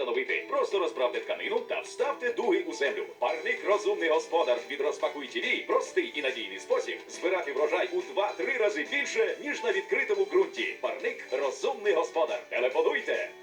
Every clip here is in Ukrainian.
встановити. Просто розправте тканину та вставте дуги у землю. Парник розумний господар від розпакуй простий і надійний спосіб збирати врожай у 2-3 рази більше, ніж на відкритому ґрунті. Парник розумний господар. Телефонуйте!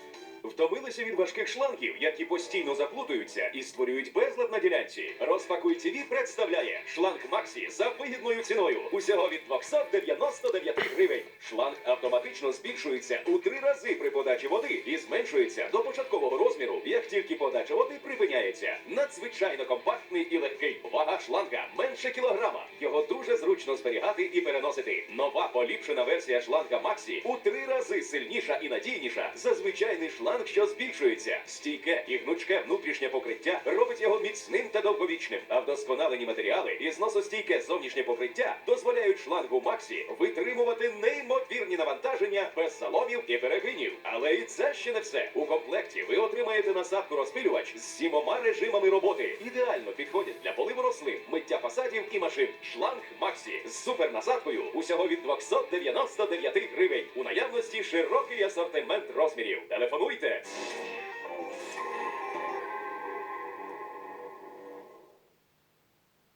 Втомилися від важких шлангів, які постійно заплутуються і створюють безлад на ділянці. Розпакуй ТВ представляє шланг Максі за вигідною ціною. Усього від 299 гривень. Шланг автоматично збільшується у три рази при подачі води і зменшується до початкового розміру, як тільки подача води припиняється. Надзвичайно компактний і легкий. Вага шланга менше кілограма. Його дуже зручно зберігати і переносити. Нова поліпшена версія шланга Максі у три рази сильніша і надійніша за звичайний шланг, що збільшується. Стійке і гнучке внутрішнє покриття робить його міцним та довговічним. А вдосконалені матеріали і зносостійке зовнішнє покриття дозволяють шлангу Максі витримувати неймовірні навантаження без заломів і перегинів. Але і це ще не все. У комплекті ви отримаєте насадку розпилювач з сімома режимами роботи. Ідеально підходять для поливу рослин, миття фасадів і машин. Шланг Максі з супернасадкою усього від 299 гривень. У наявності широкий асортимент розмірів. Телефонуйте.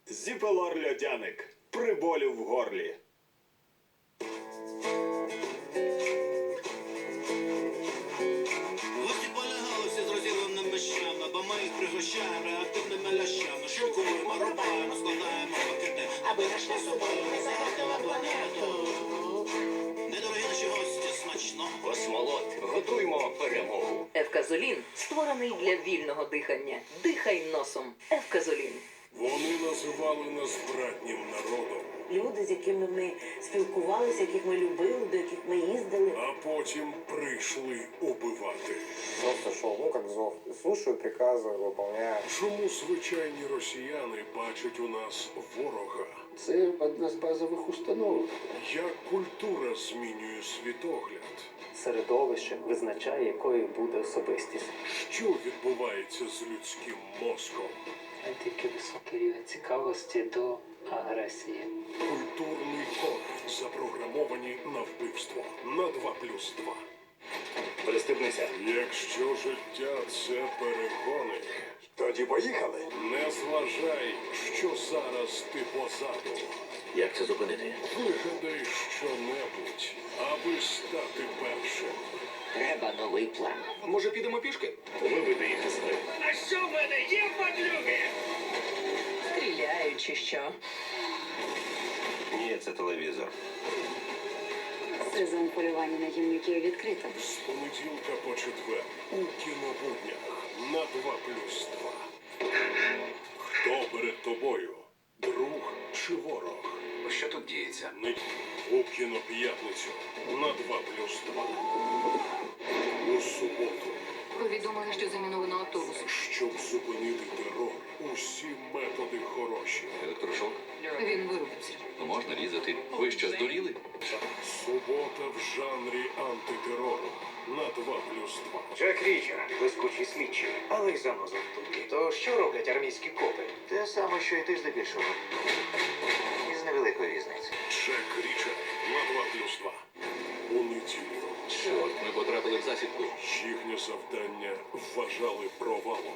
Зіпелор льодяник. При болі в горлі. Щами, бо ми їх пригощаємо реактивними лящами. Шикуємо, рубаємо, складаємо пакети, аби нашли собою не загадила планету. Недорогі наші гості, смачно. Космолот, готуймо перемогу. Евказолін створений для вільного дихання. Дихай носом. Евказолін. Вони називали нас братнім народом, люди, з якими ми спілкувалися, яких ми любили, до яких ми їздили. а потім прийшли убивати. Просто шел, ну, как зов. Слушаю приказы, выполняю. Чому звичайні росіяни бачать у нас ворога? Це одна з базових установок. Як культура змінює світогляд? Середовище визначає, якою буде особистість. Що відбувається з людським мозком? Тільки високий рівень цікавості до агресії. Культурний код запрограмовані на вбивство на 2 плюс 2. Пристебнися. Якщо життя це перегони, Тоді поїхали. не зважай, що зараз ти позаду. Як це зупинити? Вигадай щонебудь, аби стати першим. Треба новий план. Може, підемо пішки? Ми видаємо себе. А що в мене є подлюги? Стріляють чи що? Ні, це телевізор. Сезон полювання на гімнюків відкрито. З понеділка по четвер у кінобуднях на 2 плюс 2. Хто перед тобою? Друг чи ворог? Що тут діється? Не у кіноп'ятницю на 2 плюс 2. У суботу, Повідомили, що заміновано автобус. щоб зупинити терор, усі хороші. Електрошок? Він вирубився. Ну можна різати. Ви що, здуріли? Субота в жанрі антитерору на 2 плюс 2. Джек Річер, блискучий слідчий, але й заноза в тубі. То що роблять армійські копи? Те саме, що і ти здебільшого. Із невеликою різницею. Джек Річер на 2 плюс 2. У неділю. Чорт, ми потрапили в засідку. Їхнє завдання вважали провалом.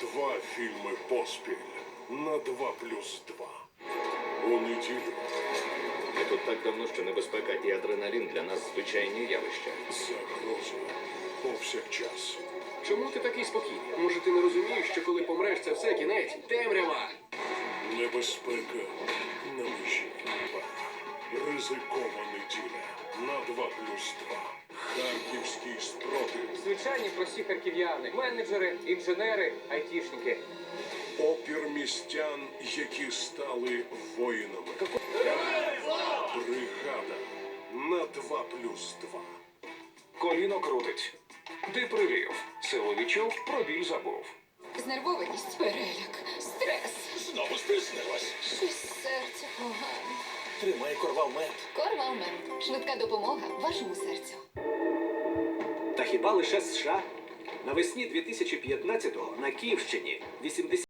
Два фільми поспіль на 2 плюс 2. У неділю Ми тут так давно, що небезпека і адреналін для нас звичайні явища. загроза повсякчас. Чому ти такий спокійний? Може, ти не розумієш, що коли помреш, це все кінець? Темрява! Небезпека на межі. Ризикова неділя на 2 плюс 2. Харківський спротив. Звичайні прості харків'яни, менеджери, інженери, айтішники. Опір містян, які стали воїнами. Бригада на 2 плюс 2. Коліно крутить. Ти привів. Силу відчув, про біль забув. Знервованість, переляк, стрес. Знову стиснилась. Щось серце погано. Тримай корвалмент. Корвалмен. Швидка допомога вашому серцю. Та хіба лише США? Навесні 2015-го на Київщині 80